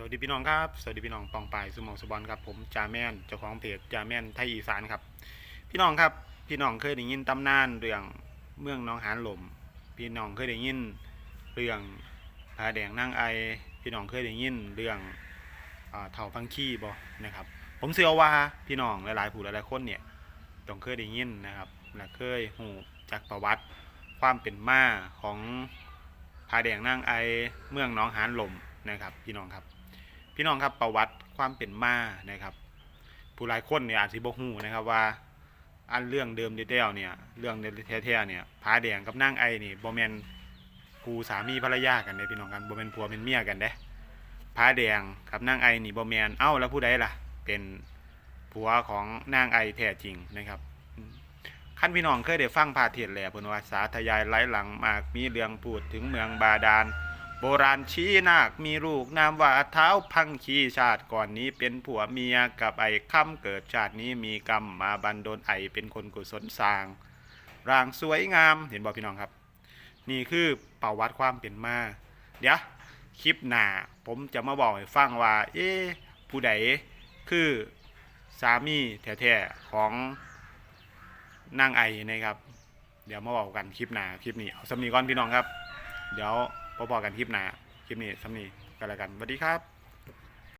สวัสดีพี่น้องครับ สวัสดีพี่น้องปองปายสุหมองสบอลครับผมจาแมนเจ้าของเพจจาแมนไทยอีสานครับ พี่น้องครับพี่น้องเคยได้ยินตำนานเรื่องเมืองน้องหานหลมพี่น้องเคยได้ยินเรื่องผาแดงนางไอ พี่น้องเคยได้ยินเรื่องอ่าเถาพังขี้บ่นะครับ ผมเชื่อว่าพี่น้องหลายๆผู้หลายๆคนเนี่ยต้องเคยได้ยินนะครับและเคยหูจากประวัติความเป็นมาของผาแดงนางไอเมืองน้องหานหลมนะครับ พี่น้องครับ พี่น้องครับประวัติความเป็นมานะครับ ผู้หลายคนเนี่ยอาจสิบ่ฮู้นะครับว่า อันเรื่องเดิมเดียวเนี่ย เรื่องแท้ๆเนี่ยผาแดงกับนางไอนี่บ่แม่นคูสามีภรรยากันเด้พี่น้องกันบ่แม่นผัวเป็นเมียกันเด้ผาแดงกับนางไอนี่บ่แม่นเอ้าแล้วผู้ใดล่ะ เป็นผัวของนางไอแท้จริงนะครับขั้นพี่น้องเคยได้ฟังพาเทศน์แล้วเพิ่นว่าสาธยายไหลหลังมากมีเรื่องพูดถึงเมืองบาดาล โบราณชี้นาคมีลูกนามว่าเท้าพังคีชาติก่อนนี้เป็นผัวเมียกับไอ้ค่ำเกิดชาตินี้มีกรรมมาบันดลไอเป็นคนกุศลสร้างร่างสวยงามเห็นบอกพี่น้องครับ นี่คือประวัติความเป็นมา เดี๋ยวคลิปหน้าผมจะมาบอกให้ฟังว่า เอ๊ผู้ใดคือสามีแท้ๆของนางไอนะครับ เดี๋ยวมาบอกกันคลิปหน้าคลิปนี้เอาสำนีก่อนพี่น้องครับ เดี๋ยว พอๆกันคลิปหน้าคลิปนี้สำนีกันแล้วกันสวัสดีครับ